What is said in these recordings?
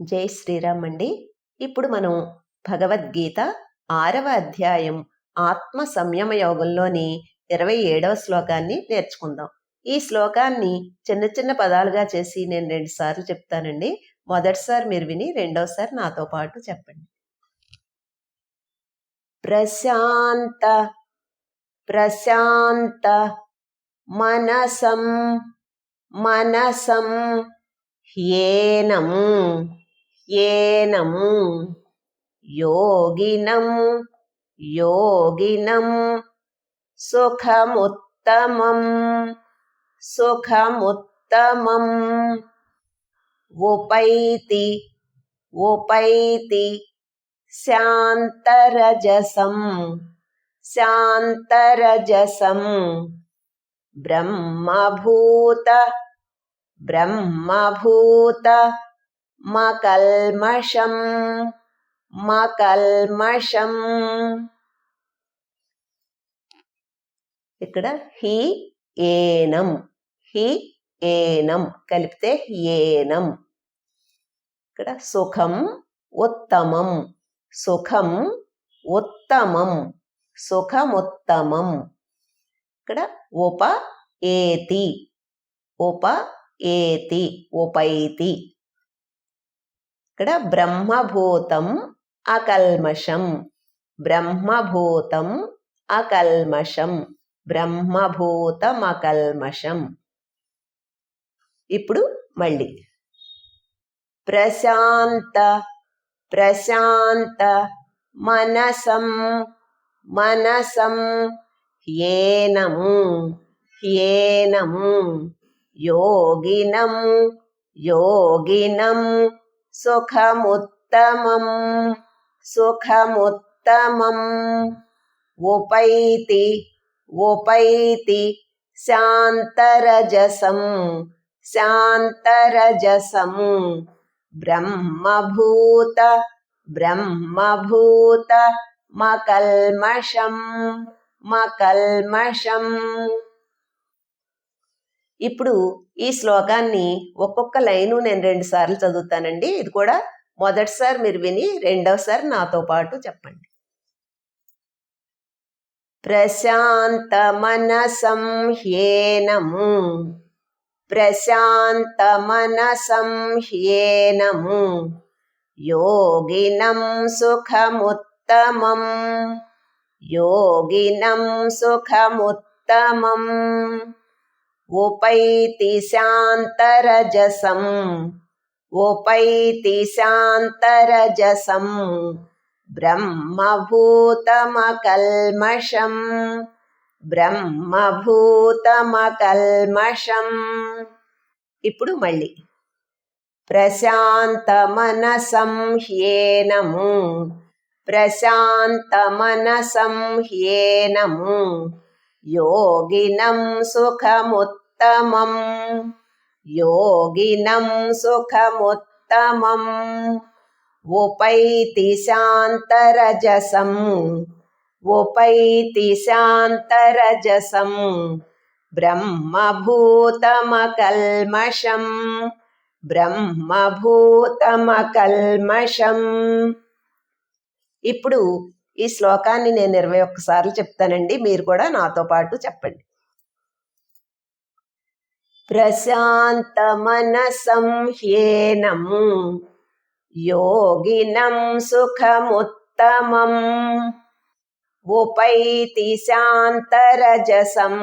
జై శ్రీరామ్ అండి. ఇప్పుడు మనం భగవద్గీత ఆరవ అధ్యాయం ఆత్మ సంయమ యోగంలోని ఇరవై ఏడవ శ్లోకాన్ని నేర్చుకుందాం. ఈ శ్లోకాన్ని చిన్న చిన్న పదాలుగా చేసి నేను రెండు సార్లు చెప్తానండి. మొదటిసారి మీరు విని రెండోసారి నాతో పాటు చెప్పండి. ప్రశాంత ప్రశాంత మనసం మనసం హ్యేనం ఏనం యోగినం యోగినం సుఖముత్తమం సుఖముత్తమం. ఉపైతి ఉపైతి శాంతరజసం శాంతరజసం. బ్రహ్మభూత బ్రహ్మభూత మకల్మషం మకల్మషం. ఇక్కడ హి ఏనం హి ఏనం కలిపితే ఏనం ఇక్కడ సుఖం ఉత్తమం సుఖం ఉత్తమం సుఖముత్తమం. ఇక్కడ ఉప ఏతి ఉప ఏతి ఉపైతి. ఇక్కడ బ్రహ్మభూతం అకల్మషం. బ్రహ్మభూతం అకల్మషం. బ్రహ్మభూతం అకల్మషం ఇప్పుడు మళ్ళీ. ప్రశాంత ప్రశాంత మనసం మనసం ఏనం ఏనం యోగినం యోగినం సుఖముత్తమం సుఖముత్తమం ఉపైతి ఉపైతి శాంతరజసం శాంతరజసం బ్రహ్మభూత బ్రహ్మభూత మకల్మషం మకల్మషం ఇప్పుడు ఈ శ్లోకాన్ని ఒక్కొక్క లైను నేను రెండు సార్లు చదువుతానండి. ఇది కూడా మొదటిసారి మీరు విని రెండవసారి నాతో పాటు చెప్పండి. ప్రశాంత మనసం హ్యేనము ప్రశాంత మనసం హ్యేనము యోగినం సుఖముత్తమం. యోగినం సుఖముత్తమం. उपैति शान्तरजसम् उपैति शान्तरजसं ब्रह्मभूतमकल्मषम् బ్రహ్మభూతమకల్మషం ఇప్పుడు మళ్ళీ ప్రశాంతమనసం హ్యేనము ప్రశాంతమనసం హ్యేనము యోగినం సుఖముత్ సుఖముత్తమం యోగినం సుఖముత్తమం. ఉపైతి శాంతరజసం. ఉపైతి శాంతరజసం. బ్రహ్మభూతమకల్మషం. బ్రహ్మభూతమకల్మషం. ఇప్పుడు ఈ శ్లోకాన్ని నేను ఇరవై ఒక్కసార్లు చెప్తానండి. మీరు కూడా నాతో పాటు చెప్పండి. प्रशान्तमनसं ह्येनं योगिनं सुखमुत्तमम् उपैति शान्तरजसं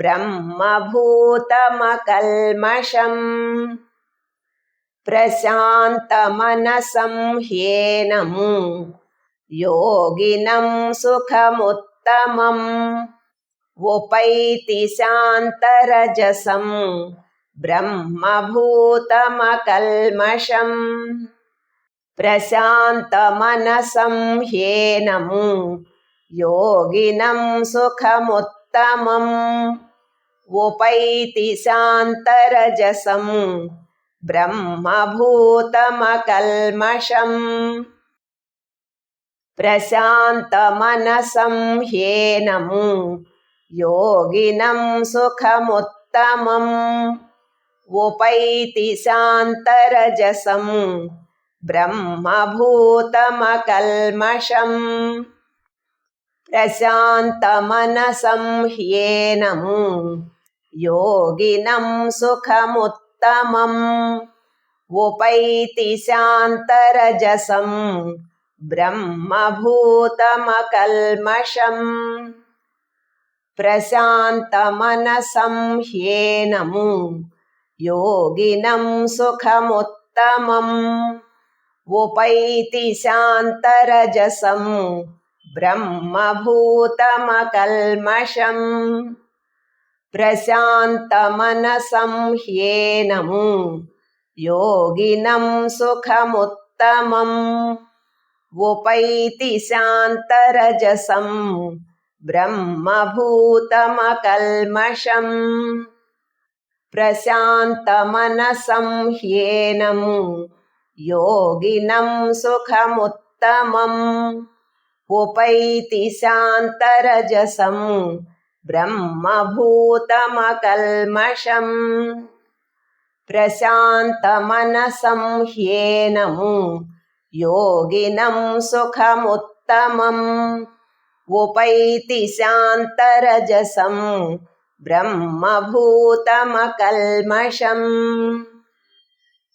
ब्रह्मभूतमकल्मषम् प्रशान्तमनसं ह्येनं योगिनं सुखमुत्तमम् उपैति शान्तरजसं ब्रह्मभूतमकल्मषम् प्रशान्तमनसं ह्येनमु योगिनं सुखमुत्तमम् उपैति शान्तरजसं ब्रह्मभूतमकल्मषम् प्रशान्तमनसं ह्येनमु యోగినం సుఖముత్తమం ఉపైతి శాంతరజసం బ్రహ్మభూతమకల్మషం ప్రశాంతమనసం హ్యేనం యోగినం సుఖముత్తమం ఉపైతి శాంతరజసం బ్రహ్మభూతమకల్మషం ప్రశాంతమనసం హ్యేనము యోగినం సుఖముత్తమం ఉపైతి శాంతరజసం బ్రహ్మభూతమకల్మషం ప్రశాంతమనసం హ్యేనము యోగినం సుఖముత్తమం ఉపైతి శాంతరజసం ब्रह्मभूतमकल्मषम् प्रशान्तमनसं ह्येनं योगिनं सुखमुत्तमम् उपैति शान्तरजसं ब्रह्मभूतमकल्मषम् प्रशान्तमनसं ह्येनं योगिनं सुखमुत्तमम् उपैति शान्तरजसं ब्रह्मभूतमकल्मषम्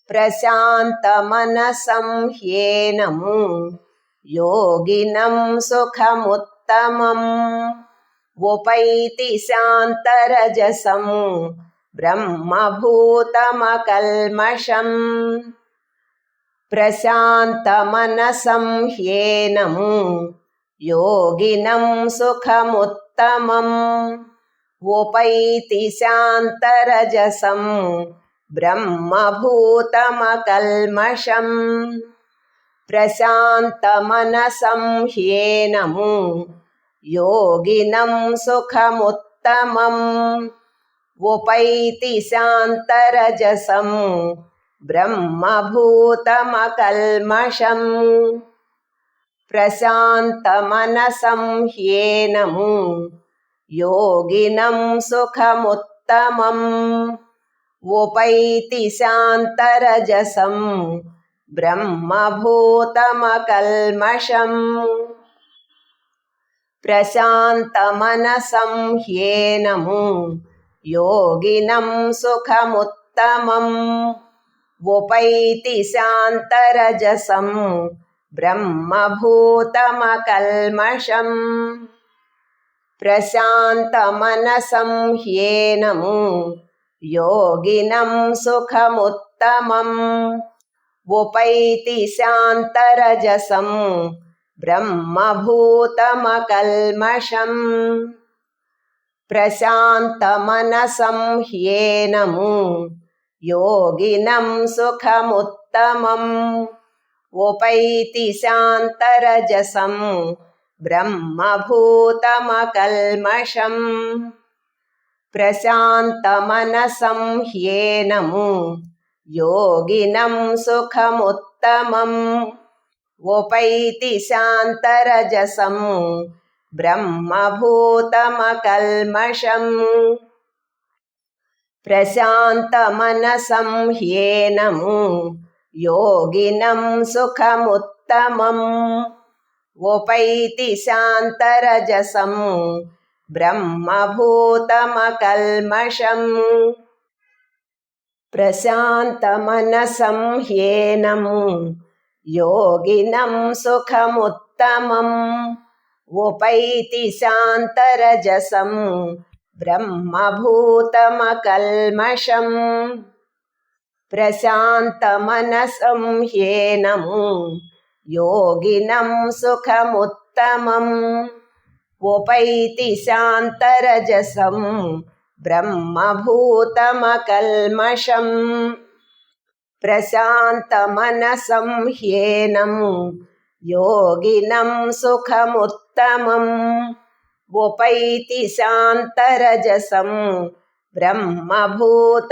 प्रशान्तमनसं ह्येनं योगिनं सुखमुत्तमम् उपैति शान्तरजसं ब्रह्मभूतमकल्मषम् प्रशान्तमनसं ह्येनं యోగినం సుఖముత్తమం. ఉపైతి శాంతరజసం బ్రహ్మభూతమకల్మషం. ప్రశాంతమనసం హ్యేనము యోగినం సుఖముత్తమం. ఉపైతి శాంతరజసం బ్రహ్మభూతమకల్మషం. ప్రశాంతమనసం హ్యేనము యోగినం సుఖముత్తమం ఉపైతి శాంతరజసం బ్రహ్మభూతమకల్మషం ప్రశాంతమనసం హ్యేనము యోగినం సుఖముత్తమం ఉపైతి శాంతరజసం బ్రహ్మభూతమకల్మషం ప్రశాంతమనసం హ్యేనము యోగినం సుఖముత్తమం ఉపైతి శాంతరజసం బ్రహ్మభూతమకల్మషం ప్రశాంతమనసం హ్యేనము యోగినం సుఖముత్తమం उपैति शान्तरजसं ब्रह्मभूतमकल्मषम् प्रशान्तमनसं ह्येनं योगिनं सुखमुत्तमम् उपैति शान्तरजसं ब्रह्मभूतमकल्मषम् प्रशान्तमनसं ह्येनं యోగినం సుఖముత్తమం. ఉపైతి శాంతరజసం బ్రహ్మభూతమకల్మషం. ప్రశాంతమనసం హ్యేనం యోగినం సుఖముత్తమం. ఉపైతి శాంతరజసం బ్రహ్మభూతమకల్మషం. ప్రశాంతమనసం హేనము యోగినం సుఖముత్తమం ఉపైతి శాంతరజసం బ్రహ్మభూతమకల్మషం ప్రశాంతమనసం హ్యేనం యోగినం సుఖముత్తమం ఉపైతి శాంతరజసం బ్రహ్మభూతమకల్మషం.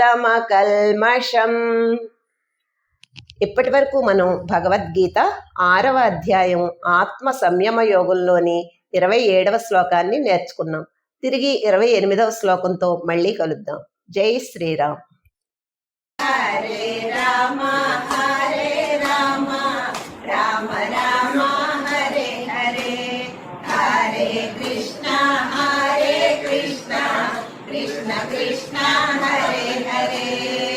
ఇప్పటి వరకు మనం భగవద్గీత ఆరవ అధ్యాయం ఆత్మ సంయమ యోగంలోని ఇరవై ఏడవ శ్లోకాన్ని నేర్చుకున్నాం. తిరిగి ఇరవై ఎనిమిదవ శ్లోకంతో మళ్ళీ కలుద్దాం. జై శ్రీరామ్. హరే రామ. హరే కృష్ణ కృష్ణ కృష్ణ హరే హరే